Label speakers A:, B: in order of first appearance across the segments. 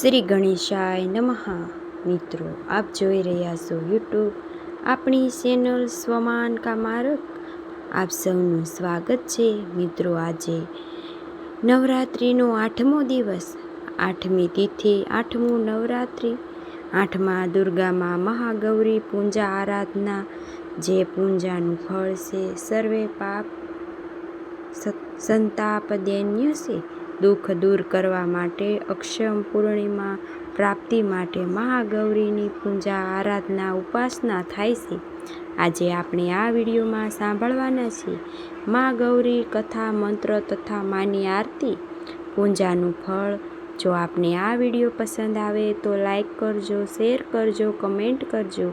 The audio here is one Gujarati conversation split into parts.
A: શ્રી ગણેશાય નમઃ. મિત્રો, આપ જોઈ રહ્યા છો યુટ્યુબ આપણી ચેનલ સ્વમાન કા મારક આપ સૌનું સ્વાગત છે. મિત્રો, આજે નવરાત્રિનો આઠમો દિવસ. આઠમી તિથિ, આઠમું નવરાત્રિ. આઠમા દુર્ગામાં મહાગૌરી પૂજા આરાધના. જે પૂજાનું ફળ છે, સર્વે પાપ સંતાપ દૈન્ય છે. દુઃખ દૂર કરવા માટે, અક્ષમ પૂર્ણિમા પ્રાપ્તિ માટે મહાગૌરીની પૂજા, આરાધના, ઉપાસના થાય છે. આજે આપણે આ વિડીયોમાં સાંભળવાના છીએ, મા ગૌરી કથા, મંત્ર તથા માની આરતી. પૂજાનું ફળ, જો આપને આ વીડિયો પસંદ આવે તો લાઈક કરજો, શેર કરજો, કમેન્ટ કરજો.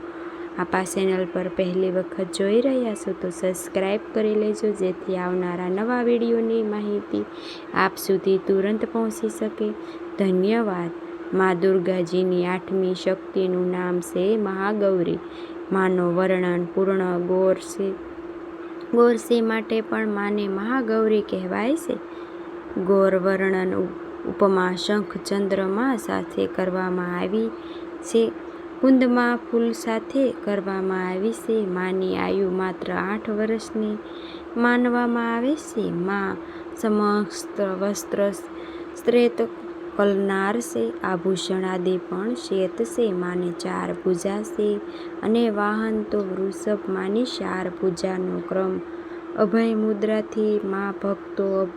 A: આપા ચેનલ પર પહેલી વખત જોઈ રહ્યા છો તો સબસ્ક્રાઈબ કરી લેજો, જેથી આવનારા નવા વિડીયોની માહિતી આપ સુધી તુરંત પહોંચી શકે. ધન્યવાદ. મા દુર્ગાજીની આઠમી શક્તિનું નામ છે મહાગૌરી. માનો વર્ણન પૂર્ણ ગોર છે. ગોરસે માટે પણ માને મહાગૌરી કહેવાય છે. ગોર વર્ણન ઉપમા શંખ ચંદ્રમા સાથે કરવામાં આવી છે. કુંદમાં ફૂલ સાથે કરવામાં આવી છે. માની આયુ માત્ર આઠ વર્ષની. માનવામાં આવે છે, મા સમસ્ત વસ્ત્ર શ્રેત કલનાર છે, આભૂષણ આદિ પણ શ્વેત છે, માને ચાર પૂજા છે અને વાહન તો વૃષભ માની ચાર પૂજાનો ક્રમ. અભય મુદ્રાથી મા ભક્તો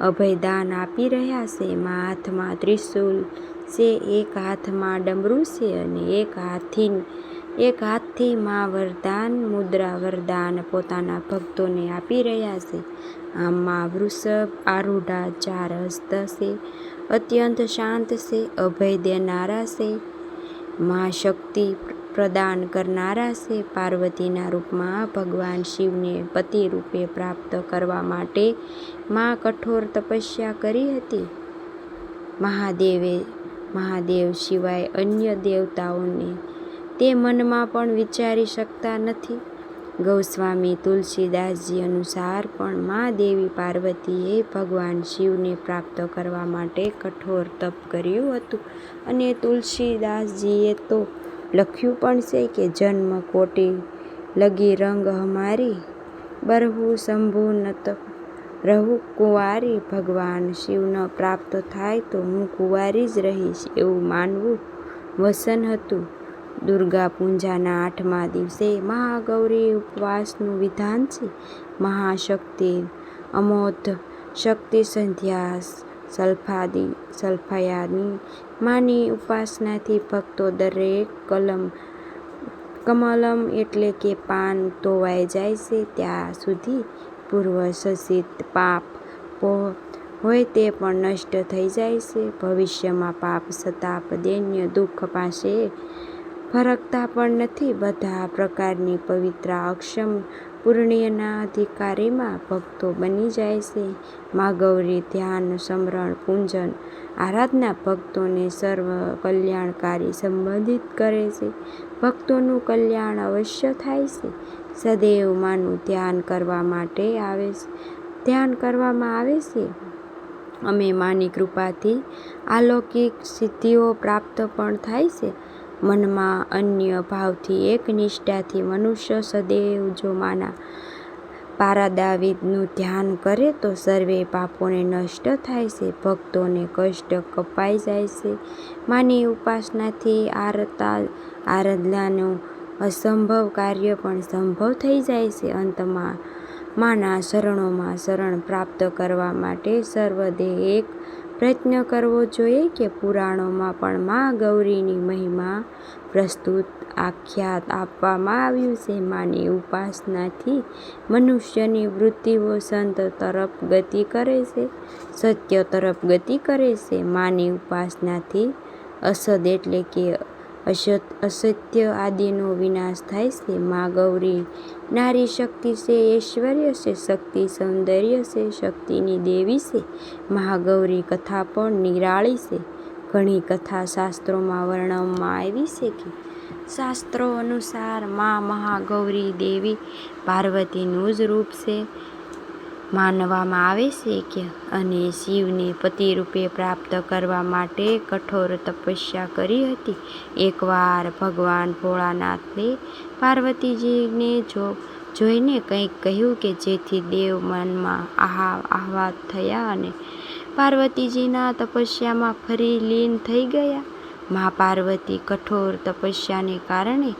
A: અભયદાન આપી રહ્યા છે. મા હાથમાં ત્રિશુલ છે, એક હાથમાં ડમરું છે અને એક હાથથી એક હાથથી મા વરદાન, મુદ્રા વરદાન પોતાના ભક્તોને આપી રહ્યા છે. આમ વૃષભ, આરૂઢા ચાર હસ્ત છે, અત્યંત શાંત છે, અભય દેનારા છે. મા શક્તિ પ્રદાન કરનારા છે. પાર્વતીના રૂપમાં ભગવાન શિવને પતિ રૂપે પ્રાપ્ત કરવા માટે મા કઠોર તપસ્યા કરી હતી. મહાદેવે મહાદેવ સિવાય અન્ય દેવતાઓને તે મનમાં પણ વિચારી શકતા નથી. ગૌસ્વામી તુલસીદાસજી અનુસાર પણ મા દેવી પાર્વતીએ ભગવાન શિવને પ્રાપ્ત કરવા માટે કઠોર તપ કર્યું હતું અને તુલસીદાસજીએ તો લખ્યું પણ છે કે જન્મ કોટી લગી રંગ હમારી, બરહુ શંભુ નત રહું, કુંવારી ભગવાન શિવનો પ્રાપ્ત થાય તો હું કુંવારી જ રહીશ એવું માનવું વસન હતું. દુર્ગા પૂજાના આઠમા દિવસે મહાગૌરી ઉપવાસનું વિધાન છે. મહાશક્તિ, અમોધ, શક્તિ સંધ્યા, સલ્ફાદી, સલ્ફાયાની માની ઉપાસનાથી ભક્તો દરેક કલમ, કમલમ એટલે કે પાન ધોવાઈ જાય છે. ત્યાં સુધી પૂર્વ સસિત પાપ હોય તે પણ નષ્ટ થઈ જાય છે. ભવિષ્યમાં પાપ સતાપ, દૈન્ય દુઃખ પાસે ફરકતા પણ નથી. બધા પ્રકારની પવિત્ર અક્ષમ પુણ્યના અધિકારીમાં ભક્તો બની જાય છે. મા ગૌરી, ધ્યાન, સ્મરણ, પૂજન, આરાધના ભક્તોને સર્વ કલ્યાણકારી સંબંધિત કરે છે. ભક્તોનું કલ્યાણ અવશ્ય થાય છે. સદૈવ માનું ધ્યાન કરવા માટે આવે છે. ધ્યાન કરવામાં આવે છે. અમે માની કૃપાથી અલૌકિક સિદ્ધિઓ પ્રાપ્ત પણ થાય છે. મનમાં અન્ય ભાવથી એક નિષ્ઠાથી મનુષ્ય સદૈવ જો માના પારાદાવિદનું ધ્યાન કરે તો સર્વે પાપોને નષ્ટ થાય છે, ભક્તોને કષ્ટ કપાઈ જાય છે. માની ઉપાસનાથી આરતા, આરાધનાનું અસંભવ કાર્ય પણ સંભવ થઈ જાય છે. અંતમાં માના શરણોમાં શરણ પ્રાપ્ત કરવા માટે સર્વદે એક પ્રયત્ન કરવો જોઈએ કે પુરાણોમાં પણ મા ગૌરીની મહિમા પ્રસ્તુત આખ્યાત આપવામાં આવ્યું છે. માની ઉપાસનાથી મનુષ્યની વૃત્તિઓ સંત તરફ ગતિ કરે છે, સત્ય તરફ ગતિ કરે છે. માની ઉપાસનાથી અસદ એટલે કે અસત અસત્ય આદિનો વિનાશ થાય છે. મા ગૌરી, નારી શક્તિ છે, ઐશ્વર્ય છે, શક્તિ સૌંદર્ય છે, શક્તિની દેવી છે. મહાગૌરી કથા પણ નિરાળી છે. ઘણી કથા શાસ્ત્રોમાં વર્ણવવામાં આવી છે કે શાસ્ત્રો અનુસાર મા મહાગૌરી દેવી પાર્વતીનું જ રૂપ છે. માનવામાં આવે છે કે અને શિવને પતિ રૂપે પ્રાપ્ત કરવા માટે કઠોર તપસ્યા કરી હતી. એકવાર ભગવાન ભોળાનાથે પાર્વતીજીને જો જોઈને કંઈક કહ્યું કે જેથી દેવ મનમાં આહા આહ્લાદ થયા અને પાર્વતીજીના તપસ્યામાં ફરી લીન થઈ ગયા. મા પાર્વતી કઠોર તપસ્યાને કારણે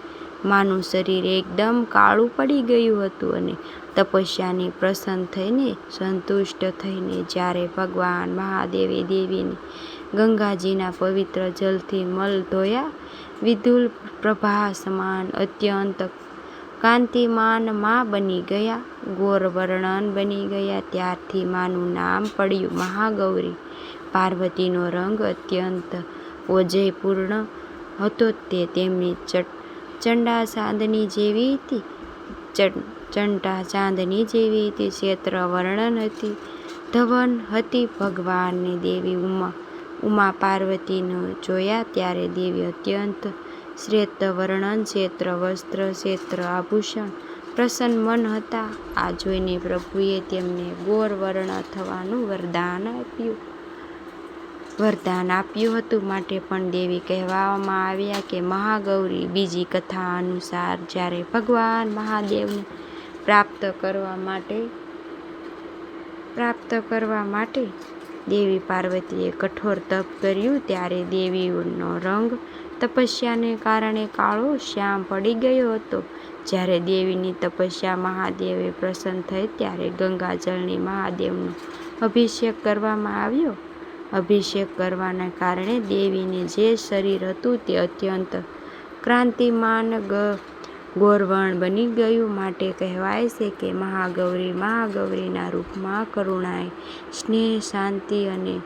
A: માનું શરીર એકદમ કાળું પડી ગયું હતું અને તપસ્યાની પ્રસન્ન થઈને સંતુષ્ટ થઈને જ્યારે ભગવાન મહાદેવે દેવીને ગંગાજીના પવિત્ર જલથી મલ ધોયા વિધુલ પ્રભા સમાન અત્યંત કાંતિમાન મા બની ગયા, ગોર વર્ણન બની ગયા ત્યારથી માનું નામ પડ્યું મહાગૌરી. પાર્વતીનો રંગ અત્યંત ઓજયપૂર્ણ હતો તે તેમની ચંડા ચાંદની જેવી હતી. ચંડા ચાંદની જેવી હતી. ક્ષેત્ર વર્ણન હતી, ધવન હતી. ભગવાનની દેવી ઉમા ઉમા પાર્વતીનો જોયા ત્યારે દેવી અત્યંત શ્વેત વર્ણન ક્ષેત્ર વસ્ત્ર, ક્ષેત્ર આભૂષણ, પ્રસન્ન મન હતા. આ જોઈને પ્રભુએ તેમને ગોર વર્ણ થવાનું વરદાન આપ્યું હતું માટે પણ દેવી કહેવામાં આવ્યા કે, મહાગૌરી. બીજી કથા અનુસાર જ્યારે ભગવાન મહાદેવને પ્રાપ્ત કરવા માટે, પ્રાપ્ત કરવા માટે દેવી પાર્વતીએ કઠોર તપ કર્યું, ત્યારે દેવીનો રંગ તપસ્યાને કારણે કાળો શ્યામ પડી ગયો હતો. જ્યારે દેવીની તપસ્યા મહાદેવે પ્રસન્ન થઈ, ત્યારે ગંગાજળની મહાદેવનો અભિષેક કરવામાં આવ્યો. અભિષેક કરવાને કારણે દેવીને જે શરીર હતું તે અત્યંત ક્રાંતિમાન ગોરવર્ણ બની ગયું માટે કહેવાય છે કે મહાગૌરી. મહાગૌરીના રૂપમાં કરુણાએ સ્નેહ, શાંતિ અને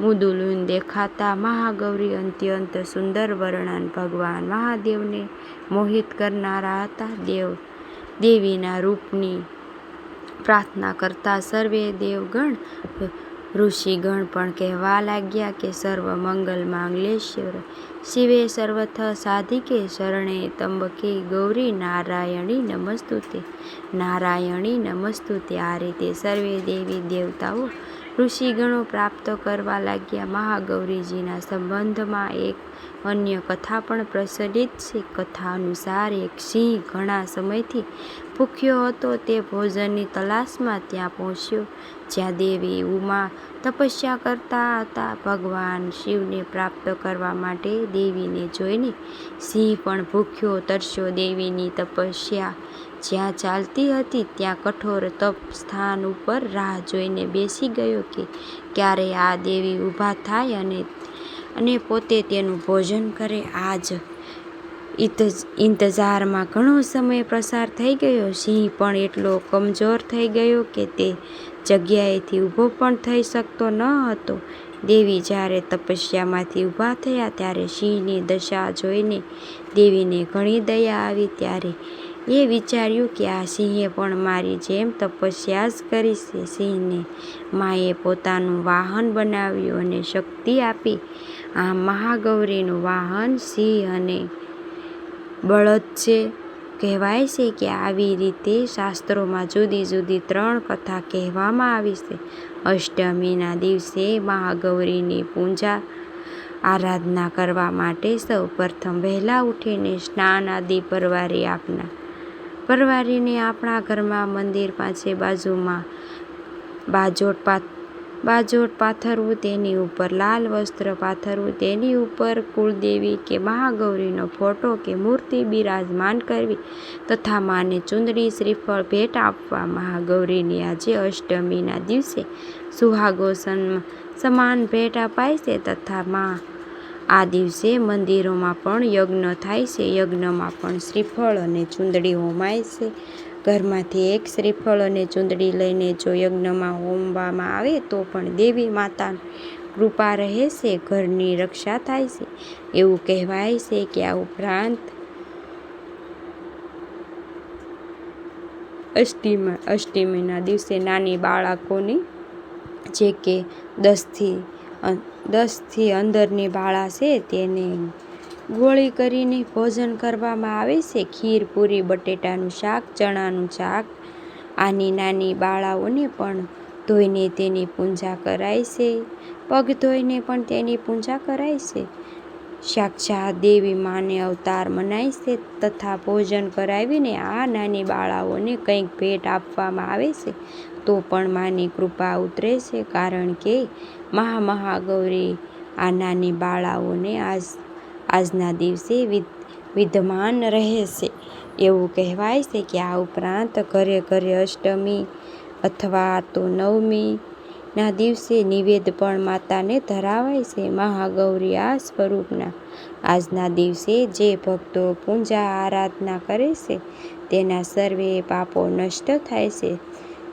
A: મુદુલુન દેખાતા મહાગૌરી અત્યંત સુંદર વર્ણન ભગવાન મહાદેવને મોહિત કરનારા હતા. દેવ દેવીના રૂપની પ્રાર્થના કરતા સર્વે દેવગણ, ઋષિગણ પણ કહેવા લાગ્યા કે સર્વ મંગલ માંગલેશ્વર શિવે સર્વથ સાધિકે શરણે તંબકે ગૌરી નારાયણી નમસ્તુતે. નારાયણી નમસ્તુતે. આ રીતે સર્વે દેવી દેવતાઓ, ઋષિગણો પ્રાપ્ત કરવા લાગ્યા. મહાગૌરીજીના સંબંધમાં એક અન્ય કથા પણ પ્રચલિત છે. કથા અનુસાર એક સિંહ ઘણા સમયથી ભૂખ્યો હતો. તે ભોજનની તલાશમાં ત્યાં પહોંચ્યો જ્યાં દેવી ઉમા તપસ્યા કરતા હતા. ભગવાન શિવને પ્રાપ્ત કરવા માટે દેવીને જોઈને સિંહ પણ ભૂખ્યો તરસ્યો દેવીની તપસ્યા જ્યાં ચાલતી હતી ત્યાં કઠોર તપ સ્થાન ઉપર રાહ જોઈને બેસી ગયો કે ક્યારે આ દેવી ઊભા થાય અને અને પોતે તેનું ભોજન કરે. આ જ ઇંતજારમાં ઘણો સમય પસાર થઈ ગયો. સિંહ પણ એટલો કમજોર થઈ ગયો કે તે જગ્યાએથી ઊભો પણ થઈ શકતો ન હતો. દેવી જ્યારે તપસ્યામાંથી ઊભા થયા ત્યારે સિંહની દશા જોઈને દેવીને ઘણી દયા આવી. ત્યારે એ વિચાર્યું કે આ સિંહે પણ મારી જેમ તપસ્યા જ કરી છે. સિંહને માએ પોતાનું વાહન બનાવ્યું અને શક્તિ આપી. આમ મહાગૌરીનું વાહન સિંહ અને બળદ છે. કહેવાય છે કે આવી રીતે શાસ્ત્રોમાં જુદી જુદી ત્રણ કથા કહેવામાં આવી છે. અષ્ટમીના દિવસે મહાગૌરીની પૂજા આરાધના કરવા માટે સૌ પ્રથમ વહેલા ઉઠીને સ્નાન આદિ પરવારીને આપણા ઘરમાં મંદિર પાસે બાજોટ પાથરવું, તેની ઉપર લાલ વસ્ત્ર પાથરવું, તેની ઉપર કુળદેવી કે મહાગૌરીનો ફોટો કે મૂર્તિ બિરાજમાન કરવી તથા માને ચુંદડી, શ્રીફળ ભેટ આપવા. મહાગૌરીની આજે અષ્ટમીના દિવસે સુહાગો સમાન ભેટ અપાય છે તથા આ દિવસે મંદિરોમાં પણ યજ્ઞ થાય છે. યજ્ઞમાં પણ શ્રીફળ અને ચુંદડી હોમાય છે. ઘરમાંથી એક શ્રીફળ અને ચુંદડી લઈને જો યજ્ઞમાં હોમવામાં આવે તો પણ દેવી માતાની કૃપા રહે છે, ઘરની રક્ષા થાય છે એવું કહેવાય છે. કે આ ઉપરાંત અષ્ટમીના દિવસે નાની બાળકોની જે કે દસથી અંદરની બાળા છે તેને ગોળી કરીને ભોજન કરવામાં આવે છે. ખીર, પૂરી, બટેટાનું શાક, ચણાનું શાક. આની નાની બાળાઓને પણ ધોઈને તેની પૂજા કરાય છે. પગ ધોઈને પણ તેની પૂજા કરાય છે. સાક્ષાત દેવી માને અવતાર મનાય છે તથા ભોજન કરાવીને આ નાની બાળાઓને કંઈક ભેટ આપવામાં આવે છે. તો પણ માની કૃપા ઉતરે છે, કારણ કે મહા મહાગૌરી આ નાની બાળાઓને આજ, આજના દિવસે વિદ્યમાન રહે છે. એવું કહેવાય છે કે આ ઉપરાંત ઘરે ઘરે અષ્ટમી અથવા તો નવમી ના દિવસે નિવેદ પણ માતાને ધરાવાય છે. મહાગૌરી આ સ્વરૂપના આજના દિવસે જે ભક્તો પૂજા આરાધના કરે છે, તેના સર્વે પાપો નષ્ટ થાય છે.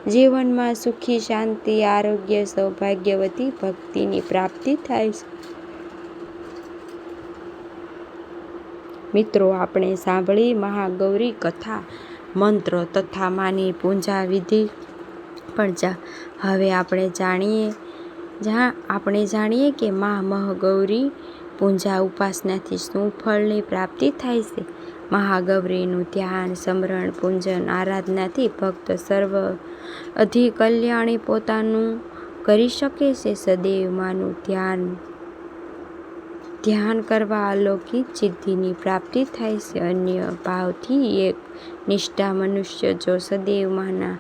A: જીવનમાં સુખી, શાંતિ, આરોગ્ય, સૌભાગ્યવતી ભક્તિની પ્રાપ્તિ થાય છે. મિત્રો, આપણે સાંભળી મહાગૌરી કથા, મંત્ર તથા માની પૂજા વિધિ. પણ જા, હવે આપણે જાણીએ જ્યાં આપણે જાણીએ કે મા મહાગૌરી પૂજા ઉપાસનાથી શું ફળની પ્રાપ્તિ થાય છે? મહાગૌરીનું ધ્યાન, સ્મરણ, પૂજન, આરાધનાથી ભક્ત સર્વ અધિકલ્યાણી પોતાનું કરી શકે છે સદૈવ માનું ધ્યાન. ધ્યાન કરવા અલૌકિક સિદ્ધિની પ્રાપ્તિ થાય છે. અન્ય ભાવથી એક નિષ્ઠા મનુષ્ય જો સદૈવ માના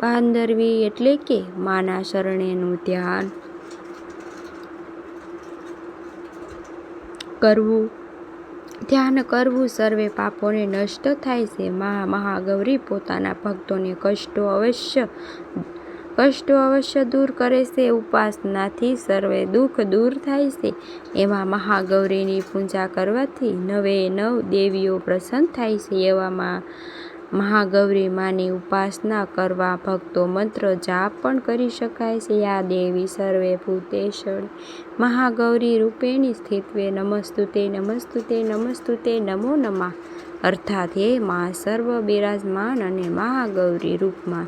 A: પાંદરવી એટલે કે માના શરણેનું ધ્યાન કરવું ધ્યાન કરવું સર્વે પાપોને નષ્ટ થાય છે. મહા મહાગૌરી પોતાના ભક્તોને કષ્ટો અવશ્ય કષ્ટો અવશ્ય દૂર કરે છે. ઉપાસનાથી સર્વે દુઃખ દૂર થાય છે. એમાં મહાગૌરીની પૂજા કરવાથી નવે નવ દેવીઓ પ્રસન્ન થાય છે. એવામાં મહાગૌરી માની ઉપાસના કરવા ભક્તો મંત્ર જાપ પણ કરી શકાય છે. આ દેવી સર્વે ભૂતેશ્વરી મહાગૌરી રૂપેણી સ્થિત્વે નમસ્તુ તે નમસ્તુ તે નમસ્તુ તે નમો નમઃ. અર્થાત હે મા સર્વ બિરાજમાન અને મહાગૌરી રૂપમાં.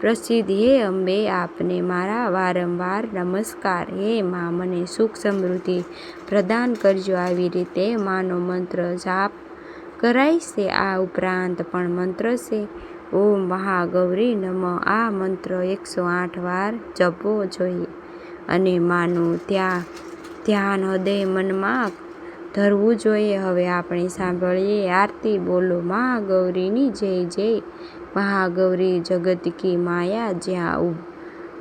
A: પ્રસિદ્ધ હે અંબે આપને મારા વારંવાર નમસ્કાર. હે મા મને સુખ સમૃદ્ધિ પ્રદાન કરજો. આવી રીતે માનો મંત્ર જાપ કરાય છે. આ ઉપરાંત પણ મંત્ર છે. ઓમ મહાગૌરી નમ. આ મંત્ર એકસો આઠ વાર જપવો જોઈએ અને માનું ત્યાં ધ્યાન હૃદય મનમાં ધરવું જોઈએ. હવે આપણે સાંભળીએ આરતી. બોલો, મહાગૌરીની જય જય. મહાગૌરી જગત કી માયા જ્યાં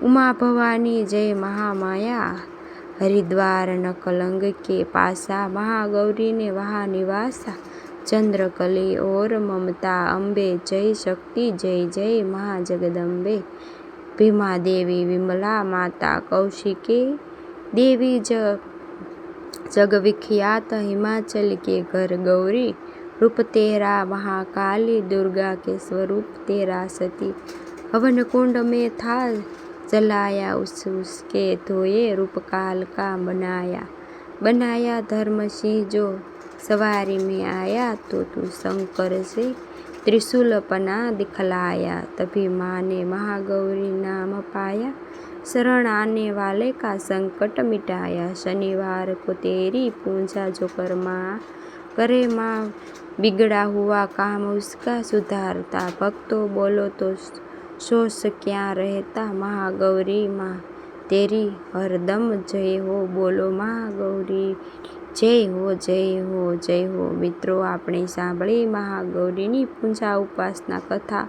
A: ઉમા ભવાની જય મહામાયા. હરિદ્વાર નકલંગ કે પાસા. મહાગૌરીને વહા નિવાસા. ચંદ્રકલી ઓર મમતા અંબે જય શક્તિ, જય જય મહાજગદંબે. ભીમા દેવી વિમલા માતા કૌશિકી, દેવી જ જગવિખ્યાત હિમાચલ કે ઘર ગૌરી. રૂપ તેરા મહાકાલી દુર્ગા કે સ્વરૂપ તેરા સતી. હવન કુંડ મેં થા જલાયા ઉસ ઉસકે ધોયે રૂપકાલ કા બનાયા બનાયા ધર્મસિંહ જો સવારી મેં આયા તો તું શંકર છે, ત્રિશુલ પના દિખલાયા. તભી માને મહાગૌરી નામ પાયા શરણ આને વાલે કા સંકટ મિટાયા. શનિવાર કો તેરી પૂજા જો કરમાં કરે માં. બિગડા હુઆ કામ ઉસકા સુધારતા. ભક્તો બોલો તો શોષ ક્યાં રહેતા મહાગૌરી માં? તેરી હરદમ જય હો બોલો મહાગૌરી જય હો જય હો જય હો. મિત્રો, આપણે સાંભળી મહાગૌરીની પૂજા ઉપાસના કથા.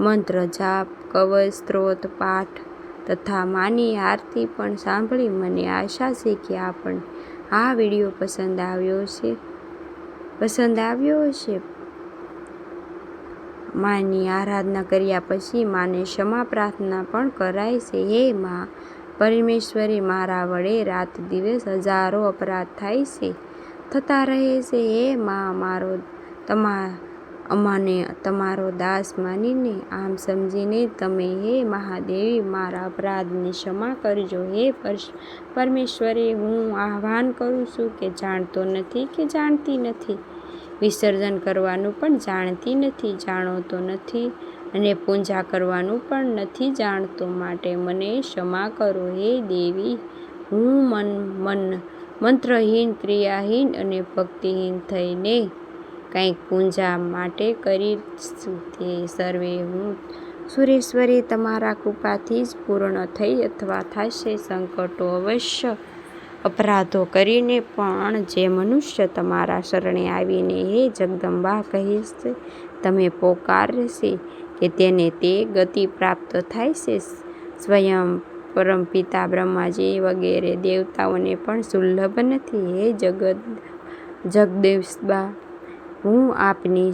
A: મંત્ર જાપ, કવચ, સ્ત્રોત, પાઠ તથા માની આરતી પણ સાંભળી મને આશા છે કે આપણને આ વીડિયો પસંદ આવ્યો છે પસંદ આવ્યો હશે? માની આરાધના કર્યા પછી માને ક્ષમા પ્રાર્થના પણ કરાય છે. હે મા પરમેશ્વરી મારા વડે રાત દિવસ હજારો અપરાધ થાય છે, થતા રહે છે. હે મા, મારો તમા, અમાને તમારો દાસ માનીને આમ સમજીને તમે હે મહાદેવી, મારા અપરાધની ક્ષમા કરજો. હે પરમેશ્વરે, હું આહ્વાન કરું છું કે જાણતો નથી કે જાણતી નથી. વિસર્જન કરવાનું પણ જાણતી નથી, જાણો તો નથી. અને પૂજા કરવાનું પણ નથી જાણતો માટે મને ક્ષમા કરો, હે દેવી. હું મન મન, મંત્રહીન, ક્રિયાહીન અને ભક્તિહીન થઈને કંઈક પૂજા માટે કરી તે સર્વે હું. સુરેશ્વરી તમારા કૃપાથી જ પૂર્ણ થઈ અથવા થશે સંકટો અવશ્ય. અપરાધો કરીને પણ જે મનુષ્ય તમારા શરણે આવીને, હે જગદંબા, કહીશ, તમે પોકારશે કે તેને તે ગતિ પ્રાપ્ત થાય છે. સ્વયં પરમપિતા બ્રહ્માજી વગેરે દેવતાઓને પણ સુલભ નથી. હે જગદ જગદેશબા હું આપની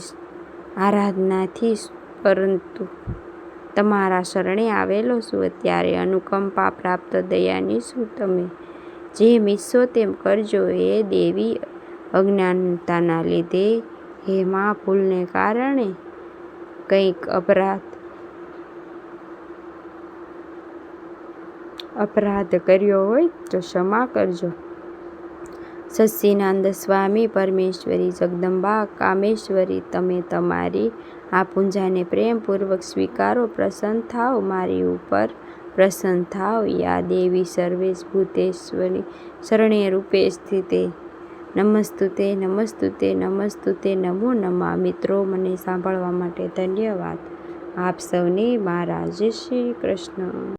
A: આરાધનાથી પરંતુ તમારા શરણે આવેલો છું. અત્યારે અનુકંપા પ્રાપ્ત દયાની શું તમે જે ઈચ્છો તેમ કરજો. હે દેવી, અજ્ઞાનતાના લીધે હે મા ભૂલને કારણે કંઈક અપરાધ. અપરાધ કર્યો હોય તો ક્ષમા કરજો. સચ્ચિદાનંદ સ્વામી પરમેશ્વરી જગદંબા કામેશ્વરી, તમે તમારી આ પૂંજાને પ્રેમપૂર્વક સ્વીકારો. પ્રસન્ન થાઓ મારી ઉપર, પ્રસન્ન થાઓ યા દેવી સર્વેશ ભૂતેશ્વરી શરણે રૂપે સ્થિતે. નમસ્તુતે નમસ્તુતે નમસ્તુતે નમો નમા. મિત્રો, મને સાંભળવા માટે ધન્યવાદ. આપ સૌને મારા જય શ્રી કૃષ્ણ.